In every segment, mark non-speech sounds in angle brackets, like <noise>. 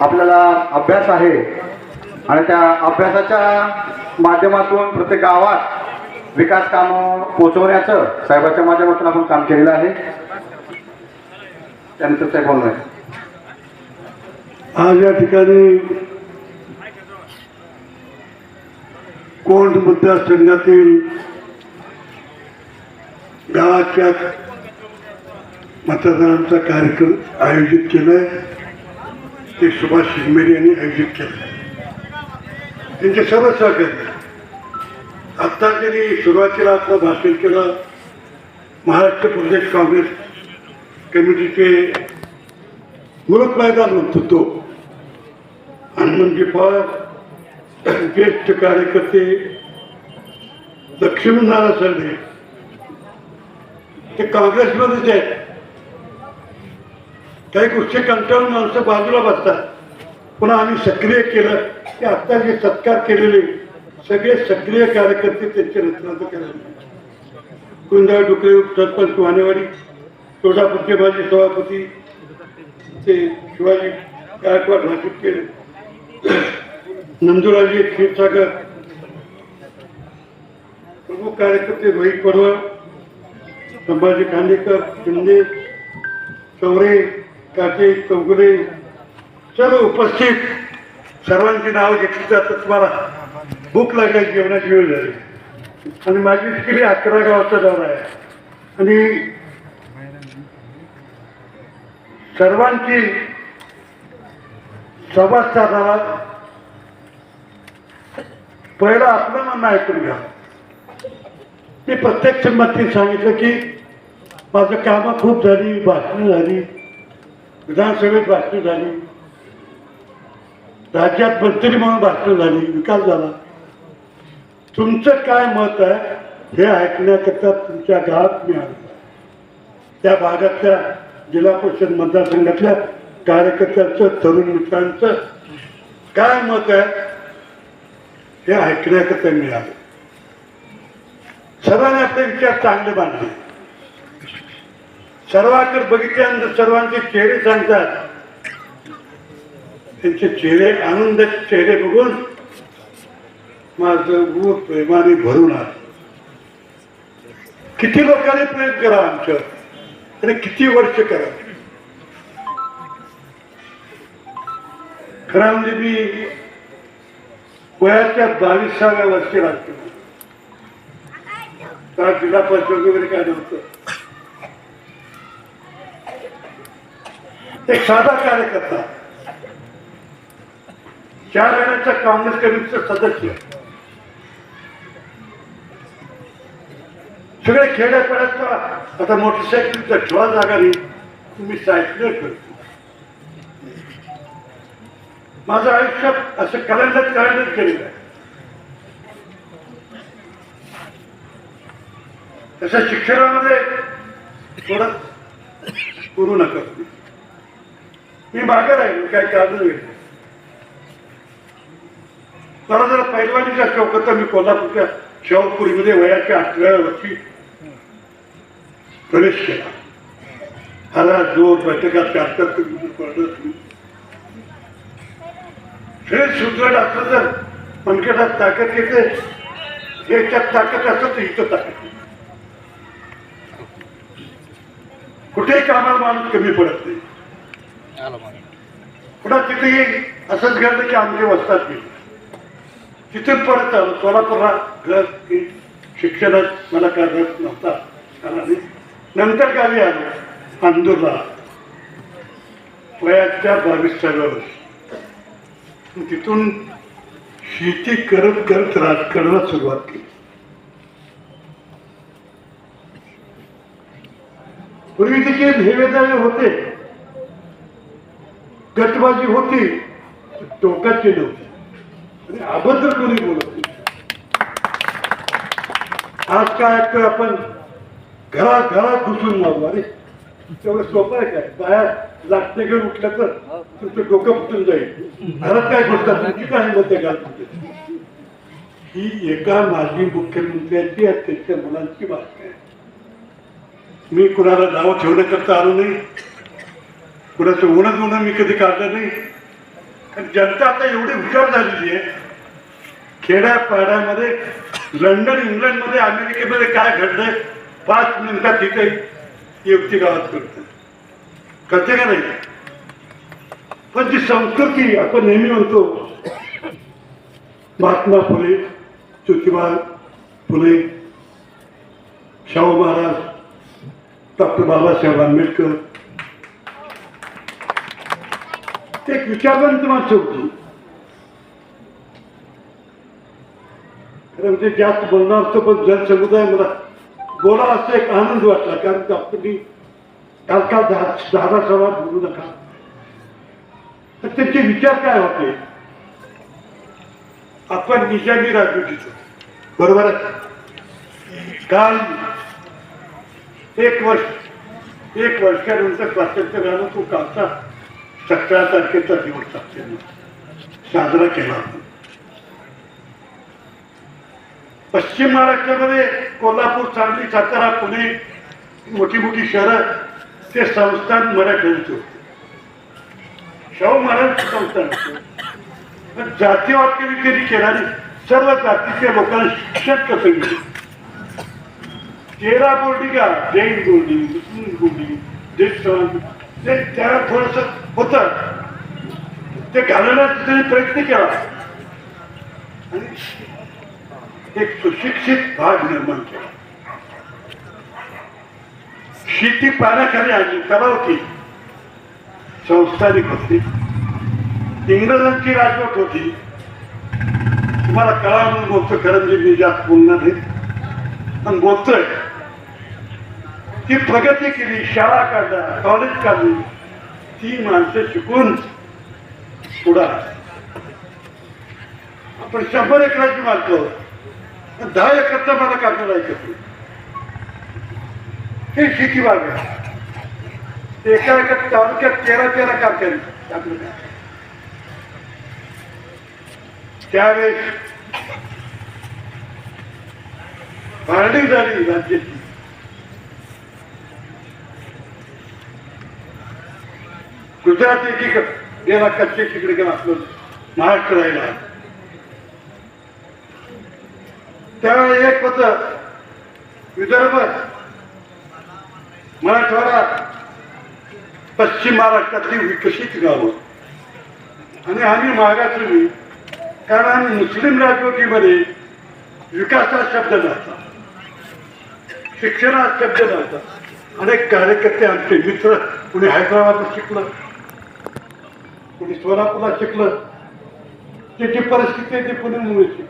आपल्याला अभ्यास आहे. आणि त्या अभ्यासाच्या माध्यमातून प्रत्येक गावात विकास कामं पोचवण्याचं साहेबाच्या माध्यमातून आपण काम केलेलं आहे. त्यानंतर साहेब बोलणार आज या ठिकाणी कोंड संघातील गावाच्या मतदारांचा कार्यक्रम आयोजित केलाय. ते सुभाष शिंगमेरे यांनी आयोजित केलं. त्यांचे सर्व सहकारी आत्ता त्यांनी सुरुवातीला आपलं भाषण केलं. महाराष्ट्र प्रदेश काँग्रेस कमिटीचे मुलूक मैदान म्हणतो तो. हनुमंतजी म्हणजे पवार ज्येष्ठ कार्यकर्ते लक्ष्मीनारायण सरडे ते काँग्रेसमध्येच आहेत. काही गोष्टी कंटाळून माणसं बाजूला बसतात. पुन्हा आम्ही सक्रिय केलं. की आत्ता जे सत्कार केलेले सगळे सक्रिय कार्यकर्ते त्यांचे नेतृत्व करायचे कुंदा डुकरे सरपंच वानेवाडी तुळजापूरचे माजी सभापती ते शिवाजी गायकवाड भाषित केले नंदुराजी क्षीरसागर प्रमुख कार्यकर्ते रोहित पडवळ संभाजी खांडेकर शिंदे चौरे कार्तिक चौगुले सर्व उपस्थित सर्वांची नाव घेतली जातात. तुम्हाला भूक लागण्याची जेवणाची वेळ झाली. आणि माझी तिकडे अकरा गावाचा दौरा आहे. आणि सर्वांची संवाद साधावा पहिलं आपलं म्हणणं ऐकून घ्या. मी प्रत्येक संमतीत सांगितलं की माझं कामं खूप झाली भाषणं झाली. विधानसभेत भाषण झाली. राज्यात मंत्री म्हणून भाषण झाली विकास झाला. तुमचं काय मत आहे हे ऐकण्याकरता तुमच्या गावात मी आलो. त्या भागातल्या जिल्हा परिषद मतदारसंघातल्या कार्यकर्त्यांचं तरुण मित्रांचं काय मत आहे हे ऐकण्याकरता मिळालं सर्वांनी आपले विचार चांगले मांडले. सर्वांकडे बघितल्यानंतर सर्वांचे चेहरे सांगतात. त्यांचे चेहरे आनंदाचे चेहरे बघून माझं ऊर प्रेमाने भरून आलं. किती लोकांनी प्रेम करा आमच्यावर? आणि किती वर्ष करा? खरं म्हणजे मी वयाच्या बावीसाव्या वर्षी लागतो त्या जिल्हा परिषद वगैरे काय नव्हतं. एक साधा कार्यकर्ता. चार वेळाच्या काँग्रेस कमिटीचं सदस्य. सगळे खेड्यापाड्याचा आता मोटरसायकलचा ठेवा जागा नाही तुम्ही सायकल करतो माझं आयुष्य असं करायलाच करायलाच केलेलं आहे. तसं शिक्षणामध्ये थोडं करू नका मी मागे राहिलो काही कारण नाही. मला जरा पैलवानीचा शौक होता मी कोल्हापूरच्या शेवपुरीमध्ये वयाच्या आठव्या वर्षी प्रवेश केला. हरा जोर बैठकात कार्यकर्ते पडलं शरीर सुदृढ असलं तर मनकेटात ताकद येते याच्यात ताकद असतं तर इथं ताकद कुठेही कामाला माणूस कमी पडत नाही. पुन्हा तिथे असंच घडलं की आमचे वस्तात गेले. तिथून परत आलो. सोलापूरला घर की शिक्षणात मला काय रस नव्हता. नंतर गावी आलो. अंदूरला. वयाच्या बावीसाव्या वर्षी. तिथून शेती करत करत राजकारणाला सुरुवात केली. पूर्वी तिचे भेवेदावे होते. गटबाजी होती टोकाची नव्हती आणि अभद्र कोणी बोलत नाही. आज काय ऐकतोय आपण घरात घरात घुसून मारू. अरे तेवढं सोपं आहे काय? बाहेर लागते घेऊन उठलं तर तुमचं डोकं फुटून जाईल. घरात काय घुसतात तुमची काय बोलते का ही एका माजी मुख्यमंत्र्यांची आणि त्यांच्या मुलांची बातमी आहे. मी कुणाला नाव ठेवण्याकरता आलो नाही. कुणाचं उणं उणं मी कधी काढलं नाही. आणि जनता आता एवढी हुशार झालेली आहे. खेड्यापाड्यामध्ये लंडन इंग्लंडमध्ये अमेरिकेमध्ये काय घडलंय पाच मिनिटात तिथे युक्ती गावात करते करते का नाही? पण जी संस्कृती आपण नेहमी म्हणतो महात्मा फुले ज्योतिबा फुले शाहू महाराज डॉक्टर बाबासाहेब आंबेडकर ते एक विचारवंत माणसं होती खरं म्हणजे जास्त बोलणार होतं पण जनसमुदाय मला बोला असं एक आनंद वाटला कारण डॉक्टरनी काल काल दहा सभा बोलू नका तर त्यांचे विचार काय होते आपण निजामी राजवटीत बरोबर आहे काल एक वर्ष एक वर्षानंतर स्वातंत्र्य झालं तो कालचा सतरा तारखेचा दिवस असल्यानं साजरा केला आपण. पश्चिम महाराष्ट्रामध्ये कोल्हापूर सांगली सातारा पुणे मोठी मोठी शहरं ते संस्थान मराठ्यांचे होते. शाहू महाराज संस्थान होतं. पण जातीवाद केली कधी केल्याने सर्व जातीच्या लोकांना शिक्षण कसं मिळेल? तेरा बोर्डी का? जैन बोर्डी मुस्लिम बोर्डी देश ते त्याला थोडस होत. ते घालवण्याचा त्यांनी प्रयत्न केला. आणि एक सुशिक्षित भाग निर्माण केला. शेती पाण्याखाली आणली कला. होती संस्थानिक होती. इंग्रजांची राजवट होती. तुम्हाला कळा म्हणून बोलतो करंजी मी जास्त बोलणार नाही पण बोलतोय ती प्रगती केली शाळा काढला कॉलेज काढली. ती माणसं शिकून पुढा आपण शंभर एकराची मारतो दहा एकरचा मला काढणार आहे. हे शेती बाग आहे. एका एका तालुक्यात तेरा तेरा कारखाने आपलं त्यावेळेस भांडी झाली राज्याची. गुजरात एकीकडे गेला कच्चे तिकडे गेला आपलं महाराष्ट्र राहिला. त्यावेळी एक होत विदर्भ मराठवाडा पश्चिम महाराष्ट्रातली विकसित गावं. आणि आम्ही मागासली कारण आम्ही मुस्लिम राजवटीमध्ये विकासाचा शब्द नव्हता शिक्षणात शब्द नव्हता अनेक कार्यकर्ते आमचे मित्र कुणी हैदराबाद शिकलं कुणी सोलापूरला शिकलं. त्याची परिस्थिती आहे ती मुळे शिकलं.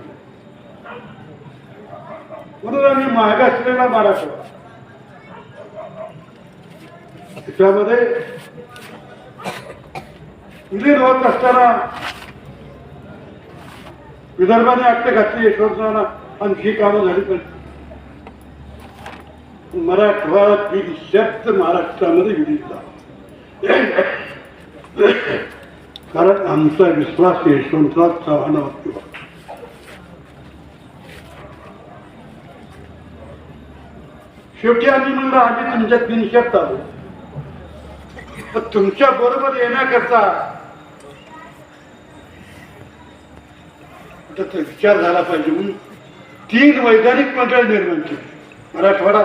म्हणून आम्ही मागासलेला मराठवाडा त्याच्यामध्ये विलीन होत असताना विदर्भाने आपल्या घातली यशवंतरावांना आणखी कामं झाली पण. मराठवाडा शब्द महाराष्ट्रामध्ये विलीन झाला. कारण आमचा विश्वास यशवंतराव चव्हाणावरती होता शेवटी आम्ही म्हणलं आम्ही तुमच्या बिनशर्त आलो तर तुमच्या बरोबर येण्याकरता त्याचा विचार झाला पाहिजे म्हणून तीन वैधानिक मंडळ निर्माण केली मराठवाडा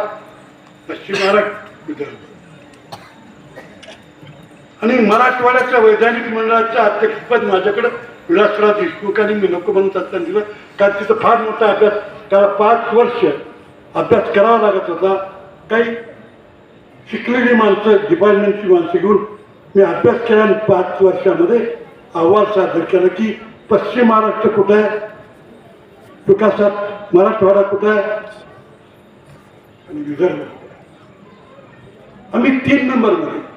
पश्चिम महाराष्ट्र विदर्भ आणि मराठवाड्याच्या वैधानिक मंडळाच्या अध्यक्षपद माझ्याकडं. विलासराव देशमुखांनी मी नको म्हणून असताना दिलं कारण तिथं फार मोठा अभ्यास त्याला पाच वर्ष अभ्यास करावा लागत होता. काही शिकलेली माणसं डिपार्टमेंटची माणसं घेऊन मी अभ्यास केला आणि पाच वर्षामध्ये अहवाल सादर केला की पश्चिम महाराष्ट्र कुठं आहे? विकासात मराठवाडा कुठं आहे? आणि विदर्भ आम्ही तीन नंबरमध्ये.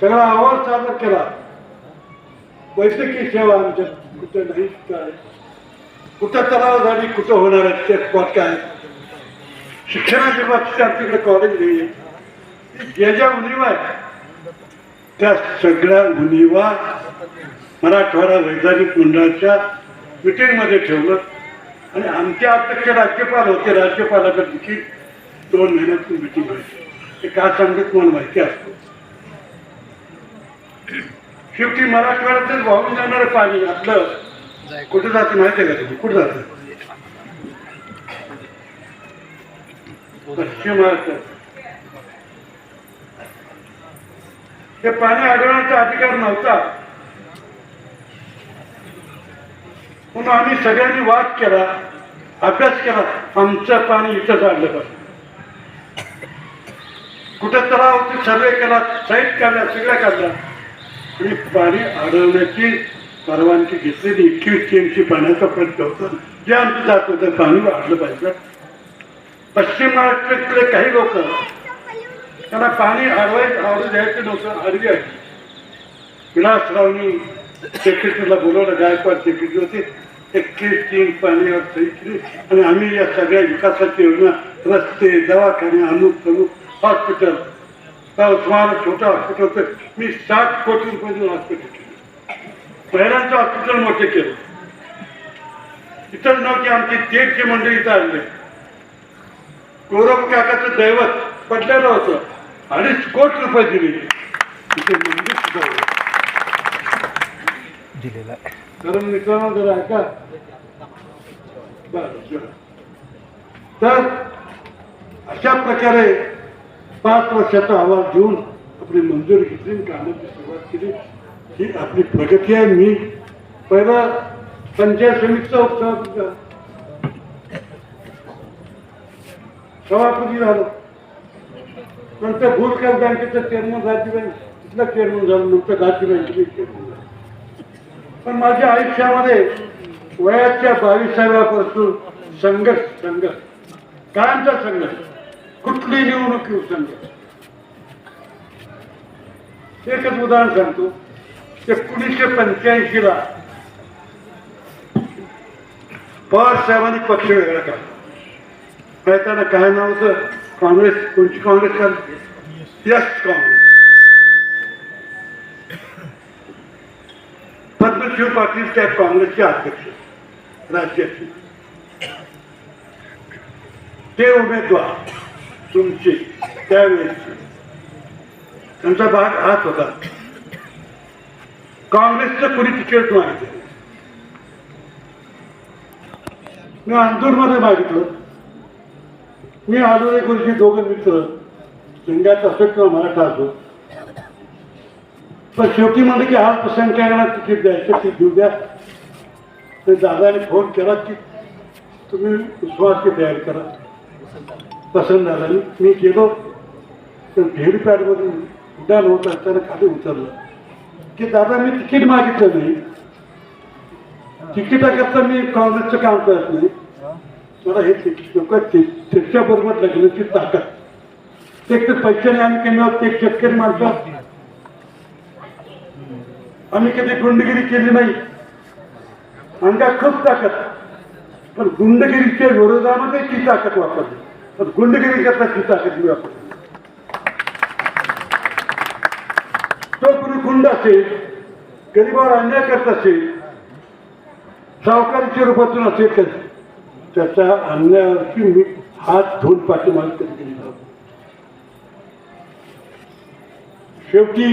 सगळा आवाज सादर केला. वैद्यकीय सेवा आमच्या कुठं नाही काय कुठं तलाव झाली कुठं होणार आहे ते स्पॉट काय शिक्षणाच्या बाबतीत आमच्याकडे कॉलेज नाही आहे. ज्या ज्या उणीवा आहेत त्या सगळ्या उणीवा मराठवाडा वैधानिक मंडळाच्या मिटिंगमध्ये ठेवलं. आणि आमचे अध्यक्ष राज्यपाल होते राज्यपालाकडे देखील दोन महिन्यातून मिटिंग व्हायची. ते काय सांगत तुम्हाला माहिती असतं शेवटी मराठवाड्यातच वाहून जाणारं पाणी आपलं कुठं जातं माहिती आहे का तुम्ही? कुठं जातं? पश्चिम महाराष्ट्रात हे पाणी अडवण्याचा अधिकार नव्हता. म्हणून आम्ही सगळ्यांनी वाद केला अभ्यास केला आमचं पाणी इथंच आणलं पाहिजे. कुठं तलावरती सर्वे केला साईट काढल्या सगळ्या काढल्या आणि पाणी अडवण्याची परवानगी घेतलेली इतकी टीएमची पाण्याचा प्रश्न होता जे आमचं जात होतं पाणी वाढलं पाहिजे. पश्चिम महाराष्ट्रातले काही लोक त्यांना पाणी अडवायचं आवडू द्यायचे लोक अडवी आहे विलासरावनी सेक्रेटरीला बोलवलं गायकवाड सेक्रेटरी होते. एकवीस तीन पाण्यावर सही केली आणि आम्ही या सगळ्या विकासाची योजना रस्ते दवाखाने अमुक तमुक हॉस्पिटल उस्मान छोटं हॉस्पिटल होतं मी सात कोटी रुपयाचं हॉस्पिटल केलं महिलांचं हॉस्पिटल मोठे केलं इतर नव्हती आमची तेरची मंडळी इथं आणले गौरव काकाचं दैवत पडलेलं होतं अडीच कोटी रुपये दिले इथे मंदिर सुद्धा होतं. कारण मित्रांनो जरा ऐका. तर अशा प्रकारे पाच वर्षाचा अहवाल घेऊन आपली मंजुरी घेतली कामाची सुरुवात केली. ही आपली प्रगती आहे. मी पहिला पंचायत समितीचा उपसभापती सभापती झालो. नंतर भूलकर बँकेचं चेअरमन राज्य बँक तिथला चेअरमन झालो. नंतर राज्य बँकेचे चेअरमन पण माझ्या आयुष्यामध्ये वयाच्या बावीसाव्यापासून संघर्ष संघर्ष कायमचा संघर्ष. कुठली निवडणूक येऊ संघर्ष एकच उदाहरण सांगतो. एकोणीसशे पंच्याऐंशी ला पवार साहेबांनी पक्ष वेगळा काढला प्रयत्नानं काय नाव होतं? काँग्रेस कोणची काँग्रेस काढली यस काँग्रेस. पद्मशिव पाटील त्या काँग्रेसचे अध्यक्ष राज्याचे. ते उमेदवार तुमचे त्यावेळेचे त्यांचा भाग हाच होता. काँग्रेसचं कुणी तिकीट मागितलं? मी अंदूरमध्ये मागितलं. मी आलोरे गुरुजी दोघं मित्र. सिंगात असो किंवा मराठा असो पण शेवटी म्हणलं की अल्पसंख्याकांना तिकीट द्यायचं ती देऊ द्या. तर दादाने फोन केला की तुम्ही विश्वासची तयारी करा. पसंत झालं मी गेलो. तर हेलिपॅडमधून उड्डाण होत असताना खाली उतरलं. की दादा मी तिकीट मागितलं नाही. तिकिटाकरता मी काँग्रेसचं काम करत नाही. मला हे लोक त्याच्याबरोबर लग्नाची ताकद. एक तर पैशाने आम्ही कमी ते एक शेतकरी माणसं. आम्ही कधी गुंडगिरी केली नाही. अंगा खूप ताकद. पण गुंडगिरीच्या विरोधामध्ये ती ताकद वापरली. पण गुंडगिरी करता ती ताकद तो कुणी गुंड असेल गरीबावर अन्याय करत असेल सावकारीच्या रूपातून असेल कधी त्याच्या अन्यायावरची मी हात धुवून पाठीमागे कधी केली शेवटी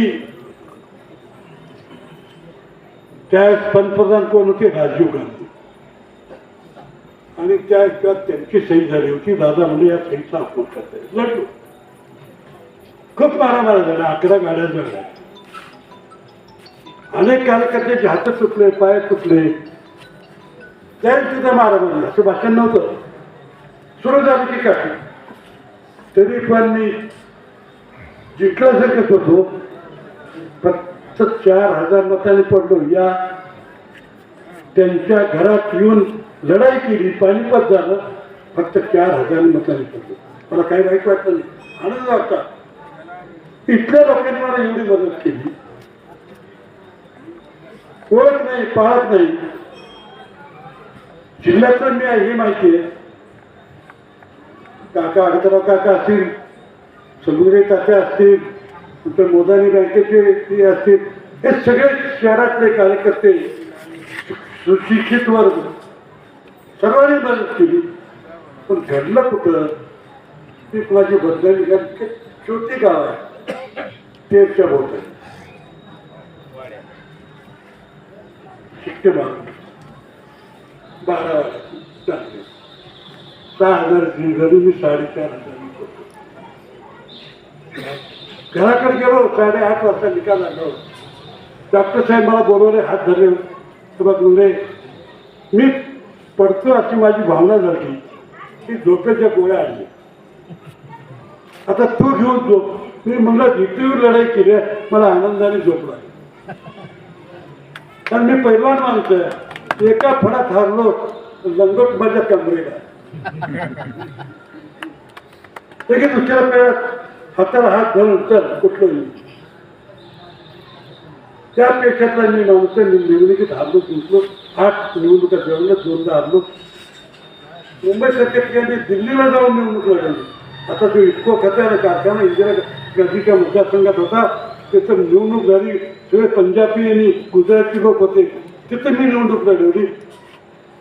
त्यावेळेस पंतप्रधान कोण होते? राजीव गांधी. आणि त्या एकदा त्यांची सही झाली होती. दादा म्हणजे या सहीचा अपमान करता लढलो खूप मारामारा झाला अकरा गाड्या झाल्या. अनेक कार्यकर्त्याचे हात तुटले पाय तुटले त्यावेळी सुद्धा मारामारी असं भाषण नव्हतं. सुरू झालं की काय तरी पण मी जिंकल्यासारखंच होतो. फक्त चार हजार मताने पडलो. या त्यांच्या घरात येऊन लढाई केली पानिपत झालं फक्त चार हजार मतांनी पडले. मला काही वाईट वाटलं नाही. आनंद वाटता इथल्या लोकांनी मला एवढी मदत केली. ओळख नाही पाहत नाही. जिल्ह्यातलं मी हे माहिती आहे. काका अडतराव काका असतील. समुद्रे तात्या असतील. नंतर मोदानी बँकेचे ते असतील. हे सगळे शहरातले कार्यकर्ते सुशिक्षित वर्ग. सर्वांनी मदत केली. पण घडलं कुठं? ती कुणाची बदलली कारण छोटी गाव आहे तेरच्या बोट आहे बारा बारा वाजता सहा हजार घरी मी साडेचार हजार घराकडे गेलो साडेआठ वाजता निकाल आलो. डॉक्टर साहेब मला बोलवले हात धरले. तर मी पडतो अशी माझी भावना झाली. की झोपेच्या गोळ्या आणल्या. आता तू घेऊन झोप. मी म्हणलं जितीवर लढाई केली मला आनंदाने झोपला कारण मी पहिलवान माणसं एका फडात हारलो लंगोट माझ्या कमरेला <laughs> दुसऱ्या पेळात हाताला हात धरून चल कुठलं त्या पेशातला मी नव्हतं मी निवडणुकीत हरलो जिंकलो आठ निवडणुका जेवढल्या दोनदा हारलो मुंबईसारख्या ठिकाणी दिल्लीला जाऊन निवडणूक लढवली आता तो इतको खताना कारखाना इंदिरा गांधीच्या मतदारसंघात होता तिथं निवडणूक झाली सगळे पंजाबी आणि गुजराती लोक होते तिथं मी निवडणूक लढवली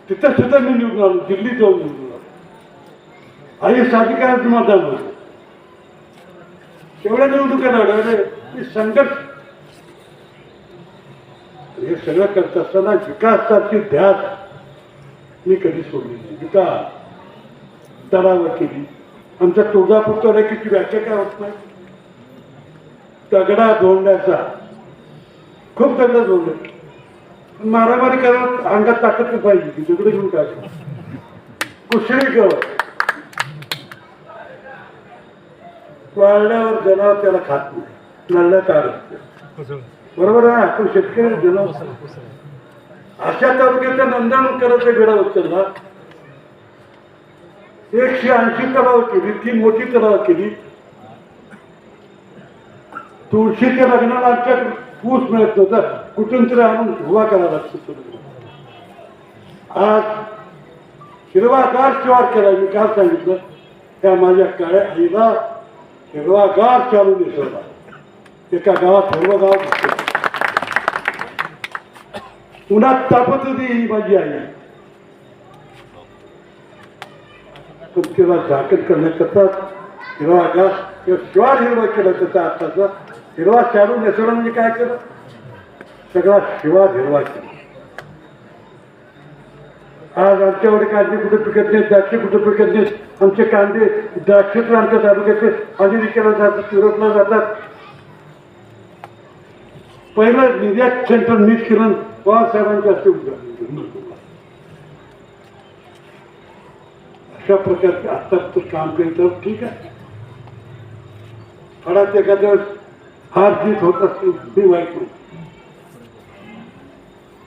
तिथं सुद्धा मी निवडून आलो दिल्लीत जाऊन निवडून आलो आई साधी मतदान होतं तेवढ्या निवडणुका लढवले मी संघर्ष हे सगळं करत असताना विकासाची ध्यास मी कधी सोडली नाही. विकास दरावर केली. आमच्या तुळजापूरच्या रेखेची व्याख्या काय होत नाही? दगडा धोंड्याचा. खूप दगडा धोंडे. मारामारी करत अंगात ताकद पाहिजे ती दगड घेऊन काय कुशळी गवत. वाळल्यावर जनावर त्याला खात नाही. नळल्यात आडत बरोबर आहे आपण शेतकरी जनावर अशा तालुक्याचं नंदन करत वेळा उचलला. एकशे ऐंशी तलाव केली ती मोठी तलाव केली. तुळशीच्या लग्नाला आमच्या ऊस मिळत नव्हता. कुठून तरी आणून उभा करावा लागतो आज हिरवागार शिवार केला. मी काय सांगितलं? त्या माझ्या काळ्या आईला हिरवागार चालू दिसवला. एका गावात हिरवं गाव उन्हात तापत होती ही माझी आई. पण तिला झाकण करण्याकरता हिरवा आकाश किंवा श्वार हिरवा केला त्याचा आताचा हिरवा चारू नेसवला म्हणजे काय केलं? सगळा शिवा हिरवा केला. आज आमच्याकडे कांदे कुठे पिकत नाहीत द्राक्षे कुठे पिकत नाहीत? आमचे कांदे द्राक्ष आमच्या तालुक्याचे अमेरिकेला जातात युरोपला जातात. पहिलं निर्यात सेंटर मीच किरण पवार साहेबांच्या हस्ते उद्घाटन अशा प्रकारचे आता तर काम केलं तर ठीक आहे. फळात एखाद्या वेळेस हार जीत होत असतील मी वाईट नाही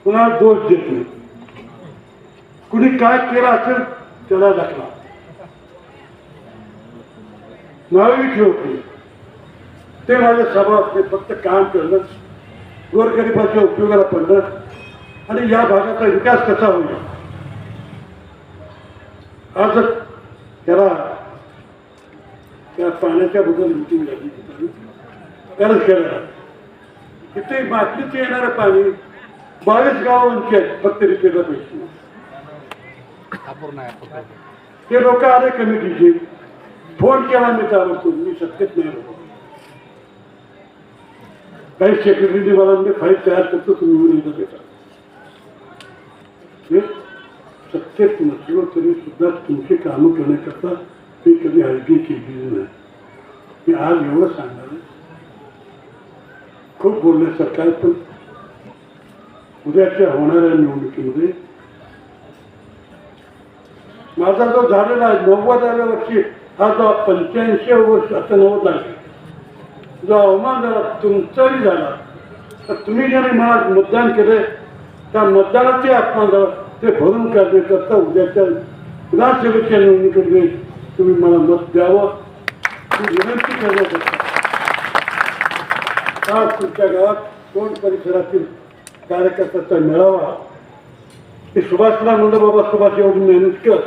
पुन्हा दोष देत नाही. कुणी काय केलं असेल त्याला दाखला नावे ठेवते ते माझ्या सभा नाही फक्त काम करणं. गोरगरिबाच्या उपयोगाला पडलं आणि या भागाचा विकास कसा होईल? आज त्याला त्या पाण्याच्या बद्दल मिटिंग झाली कारण केलं तिथे मातीचे येणारं पाणी बावीस गावांची आहेत फक्त रिपेला पैसे ते लोक आले कमिटीचे फोन केला मी त्यावर मी सत्तेत नाही काही सेक्रेटरीने मला म्हणजे फाईल तयार करतो तुम्ही येऊन एकदा भेटा. हे सत्तेत नसलो तरी सुद्धा तुमची कामं करण्याकरता मी कधी हलकी केलेली नाही. मी आज एवढं सांगणार खूप बोलण्यासारखं आहे पण उद्याच्या होणाऱ्या निवडणुकीमध्ये माझा जो झालेला आहे नव्वदाव्या वर्षी हा जो पंच्याऐंशी वर्ष आता नव्वद आहे जो अवमान झाला तुमचाही झाला. तर तुम्ही ज्याने मला मतदान केले त्या मतदानाचे अपमान झाला ते भरून काढण्याकरता उद्याच्या विधानसभेच्या निवडणुकीमध्ये तुम्ही मला मत द्यावं ही विनंती करण्याकरता आज तुमच्या गावात कोण परिसरातील कार्यकर्त्याचा मेळावा ते सुभाषला म्हणलं बाबा सुभाष एवढी मेहनत कर.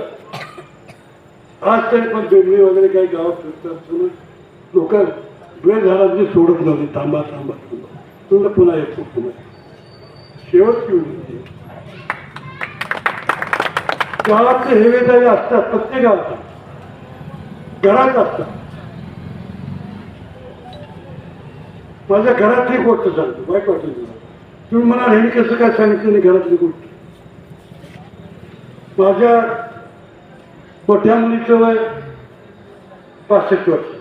आज तरी पण बेंगळी वगैरे काही गावात फिरतात लोक वेळ झाला जी सोडत नव्हते. थांबा थांबा थांबा. तुमचं पुन्हा येतो पुन्हा शेवटची विनंती म्हणजे आहे. गावातले हेवेदारी असतात प्रत्येक गावात घरात असतात माझ्या घरातली गोष्ट सांगतो. वाईट वाटत तुम्ही म्हणाल हे कसं काय सांगितलं नाही घरातली गोष्ट? माझ्या मोठ्या मुलीचं वय पासष्ट वर्ष.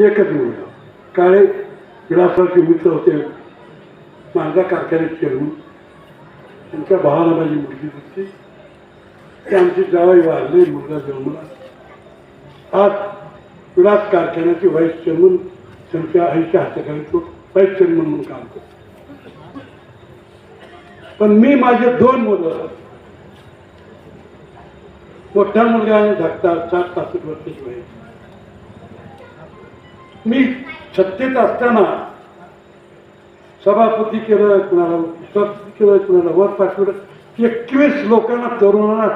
एकच मुलगा. काळे विलासरावचे मित्र होते. माझ्या कारखान्यात चेरून त्यांच्या भावाला माझी मुलगी होती ते आमची जावई वाढले मुलगा जन्मला. आज विलास कारखान्याचे व्हाईस चेअरमन त्यांच्या आईच्या हाताखाली तो व्हाईस चेअरमन म्हणून काम करतो. पण मी माझे दोन मुलं मोठा मुलगा आणि धाकटा सात पासष्ट वर्षाची वय मी सत्तेत असताना सभापती केलं कुणाला सभापती केलं कुणाला वर पाठवलं. एकवीस लोकांना तरुणांना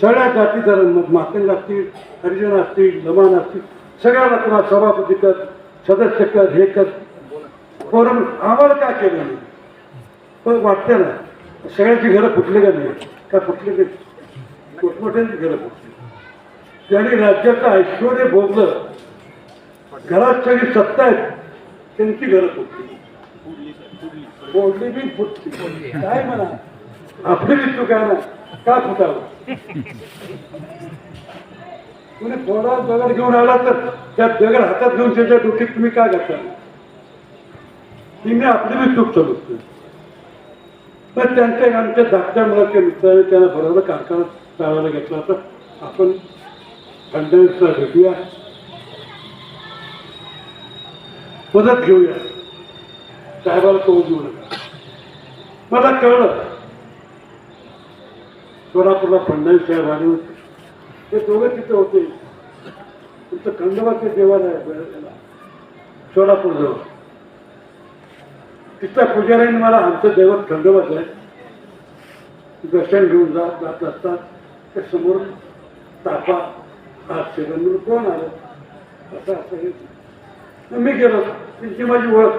सगळ्या जाती मग मातंग असतील हरिजन असतील लमान असतील सगळ्याला कुणा सभापती कर सदस्य कर हे कर. फोरम आम्हाला काय केलं नाही? पण वाटतं ना सगळ्याची घरं फुटले का नाही? का फुटले नाही? मोठमोठ्यांची घरं फुटली. त्याने राज्याचं ऐश्वर भोगलं. घरात सगळी सत्ता आहे. त्यांची घरं फुटली फोडली बी फुटली. काय म्हणा? आपली बी चूक आहे ना? का फुटावं? तुम्ही थोडा दगड घेऊन आला तर त्या दगड हातात घेऊन त्याच्या डोक्यात तुम्ही काय घातला? तिने आपली बी चूक समजते पण त्यांच्या आमच्या धाकट्या मुलाच्या मित्राने त्यांना बरोबर कारखाना चालवायला घेतला तर आपण फडणवीसला भेटूया. मदत घेऊया. साहेबाला तो देऊ नका. मला कळलं सोलापूरला फडणवीस साहेब आले होते. ते दोघं तिथे होते. तुमचं खंडोबाचे देवालय आहे. याला, सोलापूरजवळ. तिथल्या पुजाऱ्यांनी मला आमचं दैवत खंडोबाच आहे. दर्शन घेऊन जात जात असतात त्या समोर तापा आज सेवन कोण आलं? असं असं हे. मी गेलो त्यांची माझी ओळख.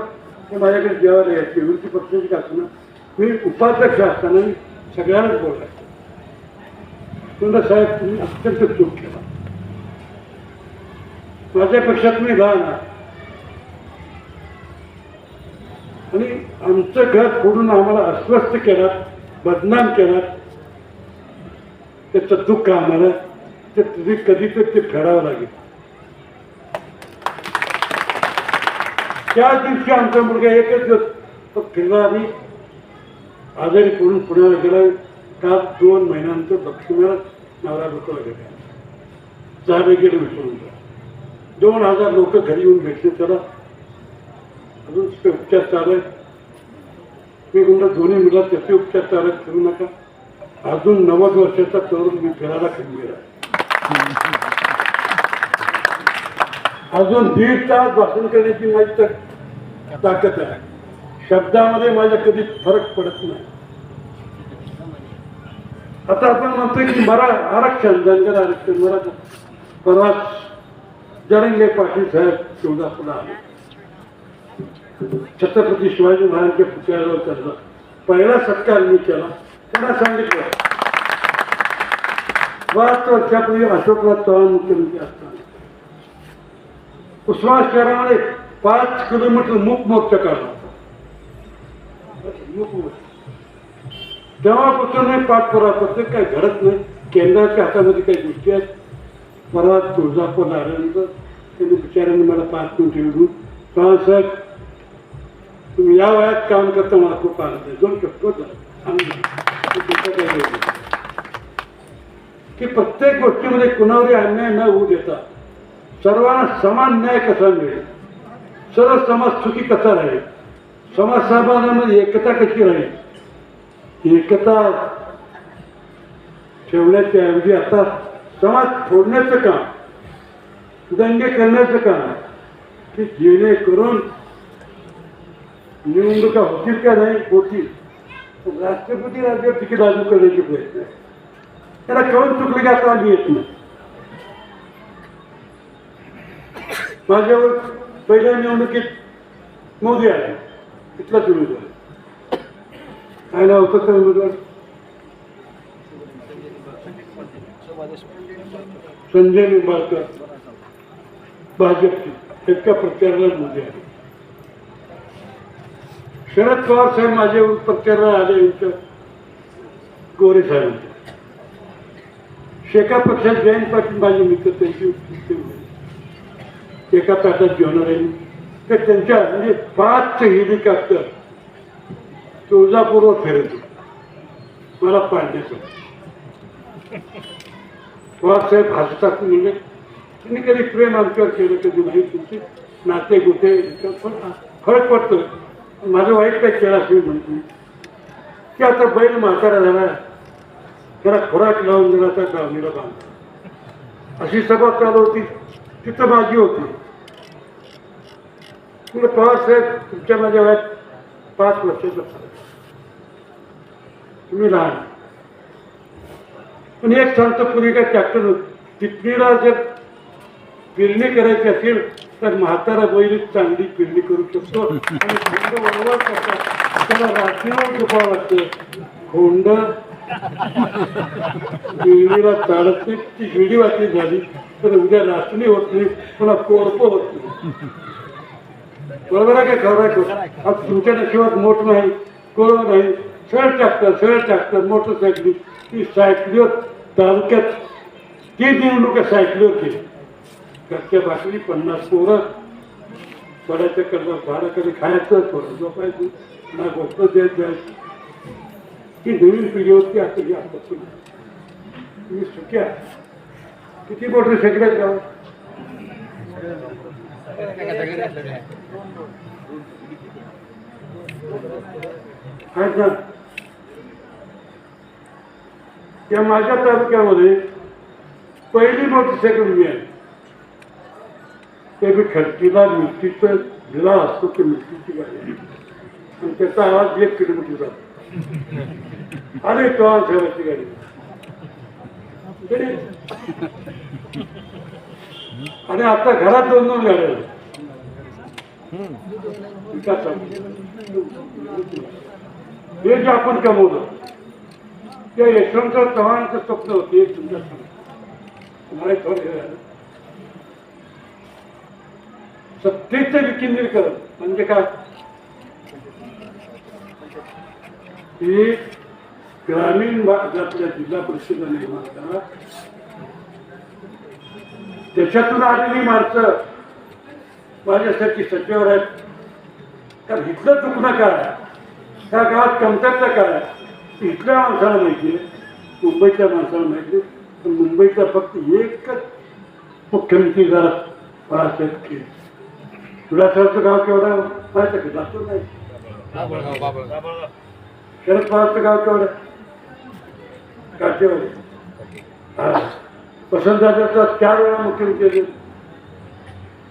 ते माझ्याकडे जेवायला यायची. विरोधी पक्षाची का असताना मी उपाध्यक्ष असताना मी सगळ्यांनाच बोलायचो तुम्हाला साहेब तुम्ही अत्यंत चूक केला. माझ्यापेक्षा तुम्ही लहान आहात आणि आमचं घर फोडून आम्हाला अस्वस्थ केलात बदनाम केलात. त्याचं दुःख आम्हाला ते तुम्ही कधी तर ते फेडावं लागेल. त्या दिवशी आमचा मुलगा एकच दिवस फिरला आणि आजारी पडून पुण्याला गेला. त्या दोन महिन्यानंतर दक्षिणेला नवरा लोकला गेला. जावे गेले विसरून जा. दोन हजार लोक घरी येऊन भेटले त्याला. अजून ते उपचार चालू आहेत मी म्हणलं दोन्ही मुलं त्याचे उपचार चालू आहेत करू नका. अजून नव्वद वर्षाचा तरुण मी फिरायला कमी गेला अजून दीड तास भाषण करण्याची माझी तर ताकद आहे. शब्दामध्ये माझ्या कधी फरक पडत नाही. आता आपण म्हणतोय की मरा आरक्षण धनगर आरक्षण मराठा परवा जरंगे पाटील साहेब शिवदापूरला आले. छत्रपती शिवाजी महाराजांच्या पुतळ्यावर करला पहिला सत्कार मी केला. त्यांना सांगितलं. बऱ्याच वर्षापूर्वी अशोकराव चव्हाण मुख्यमंत्री असताना. उस्मान शहरामध्ये पाच किलोमीटर मूक मोर्चा काढला. तेव्हापासून नाही पाठपुरा करतो काही घडत नाही. केंद्राच्या हातामध्ये काही गोष्टी आहेत. परवा तुळजापूर आल्यानंतर त्यांनी बिचाऱ्यांनी मला पाच मिनिट येऊन चव्हाण साहेब तुम्ही या वयात काम करता मला खूप आनंद आहे. दोन शकतो की प्रत्येक गोष्टीमध्ये कुणावरही अन्याय न होऊ देता सर्वांना समान न्याय कसा मिळेल. सर्व समाज सुखी कसा राहील. समाज सहभागामध्ये एकता कशी राहील? एकता ठेवण्याच्या ऐवजी आता समाज फोडण्याचं काम दंगे करण्याचं काम की जेणेकरून निवडणुका होतील का नाही? होतील. राष्ट्रपती राज्यात तिकीट लागू करण्याचे प्रयत्न आहे. त्याला कळून चुकले की आता आम्ही येत नाही. माझ्यावर पहिल्या निवडणुकीत मोदी आले. तिथलाच उमेदवार. काय नाव? होतं उमेदवार? संजय निंबाळकर. भाजपचे. त्यांच्या प्रचाराला मोदी आले. शरद पवार साहेब माझ्यावर प्रचाराला आले यांच्या गोरे साहेबांचे शेका पक्षात जयंत पाटील माझे मित्र त्यांची उपस्थिती एका ताटात जेवणार आहे ते त्यांच्या म्हणजे पाच हेलिकॉप्टर तुळजापूरवर फिरत. मला पाडण्याचं साहेब हसतात म्हणजे. त्यांनी कधी प्रेम आमच्यावर केलं कधी नाही. तुमचे नाते गुते पण फरक पडतो. माझं वाईट काय केलं असं मी म्हणतो की आता बैल म्हातारा झाला. त्याला खोराक लावून दिला तर गावणीला बांधला. अशी सभा चालू होती. तिथं माझी होती. तुला पवार साहेब तुमच्या माझ्या वयात पाच वर्ष तुम्ही लहान. पण एक सांगतो पूर्वी काय ट्रॅक्टर टिपणीला जर पेरणी करायची असेल तर म्हातारा बैल चांगली पेरणी करू शकतो. आणि खोंड वळवळ करतात. त्याला रात्रीवर झोपावं लागते खोंड. पेरणीला चालत नाही ती हिडी वाटली झाली तर उद्या रात्री होत नाही पुन्हा कोरपं होत नाही. बरोबर काय खरं आज तुमच्या नशिबात मोठ नाही कोरोना नाही सगळं टाकतात सगळं टाकतात मोटरसायकली ती सायकलीवर तालुक्यात ती निवडणुका सायकलीवर केली घरच्या भाकरी पन्नास पोरं पडायचं कर्ज भाडं कधी खायचं थोडं झोपायचं ना गोष्ट देत जायचं ती नवीन पिढी होती आता ही आता तुम्ही सुक्या किती मोटरसायकल सगळ्यात गाव त्या माझ्या तालुक्यामध्ये पहिली मोटरसायकल मिळाली ते मी खडकीला मिरचीचं दिला असतो ते मिरचीची गाडी. आणि त्याचा आवाज एक किलोमीटर जातो. अरे तो ठेवायची गाडी. आणि आता घरात दोन दोन गाड्या. हे जे आपण कमवलं त्या यशवंतराव चव्हाणांचं स्वप्न होते. सत्तेचं विकेंद्रीकरण म्हणजे काय ग्रामीण भागातल्या जिल्हा परिषद निर्माण देशातून आलेली माणसं माझ्यासाठी सचिवर आहेत. कारण इथलं चुकणं काय? त्या गावात कमतरता काय? इथल्या माणसाला माहिती आहे. मुंबईतल्या माणसाला माहिती आहे. पण मुंबईचा फक्त एकच मुख्यमंत्री झाला बाळासाहेब खेळ तुळासाहेबचं गाव केवढा माहिती आहे का जातो नाही. शरद पवारचं गाव केवढं काठेवाडी हा. वसंतदादाचा चार वेळा मुख्यमंत्री झाले.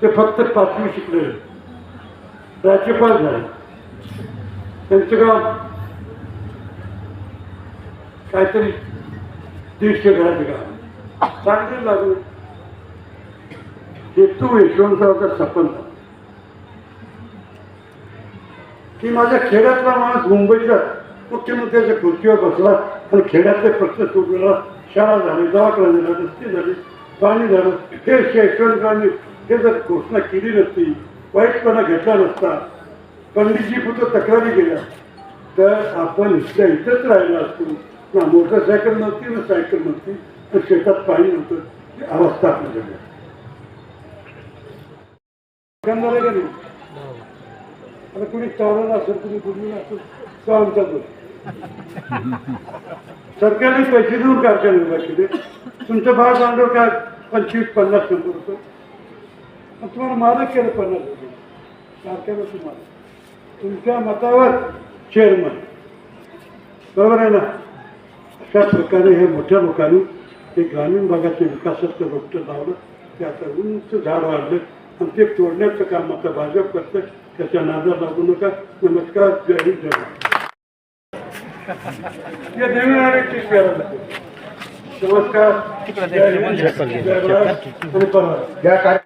ते फक्त पाचवी शिकले. राज्यपाल झाले. त्यांचं गाव काहीतरी दीडशे घराचे गाव. चांगले लागले. हेतू यशवंतरावचा सपन झाला. की माझ्या खेड्यातला माणूस मुंबईचा मुख्यमंत्र्याच्या खुर्चीवर बसला आणि खेड्यातले प्रश्न सोडलेला शाळा झाली दवाखाना झाला रस्ते झाले पाणी झालं हे यशवंतरावांनी हे जर घोषणा केली नसती वाईटपणा घेतला नसता पंडितजी फक्त तक्रारी केल्या तर आपण इथल्या इथंच राहिला असतो ना मोटरसायकल नव्हती ना सायकल नव्हती तर शेतात पाणी नव्हतं ही अवस्था आपल्याकडे का नाही आता कुणी चालवलं असेल कुणी बुडलेलं असेल तो आमचा दोष सरकारने पैसे देऊन कारखाने उभा केले तुमचं भाव भांडवल काय? पंचवीस पन्नास शंभर रुपये. तुम्हाला मालक केलं पन्नास रुपये? कारखाना तुम्हाला तुमच्या मतावर चेअरमन बरोबर आहे ना? अशा प्रकारे हे मोठ्या लोकांनी ते ग्रामीण भागाच्या विकासाचं रोपट लावलं. ते आता उंच झाड वाढलं. आणि ते तोडण्याचं काम आता भाजप करतं त्याच्या नादात लागू नका. नमस्कार. जय हिंद. जय महाराष्ट्र. या करायला नमस्कार.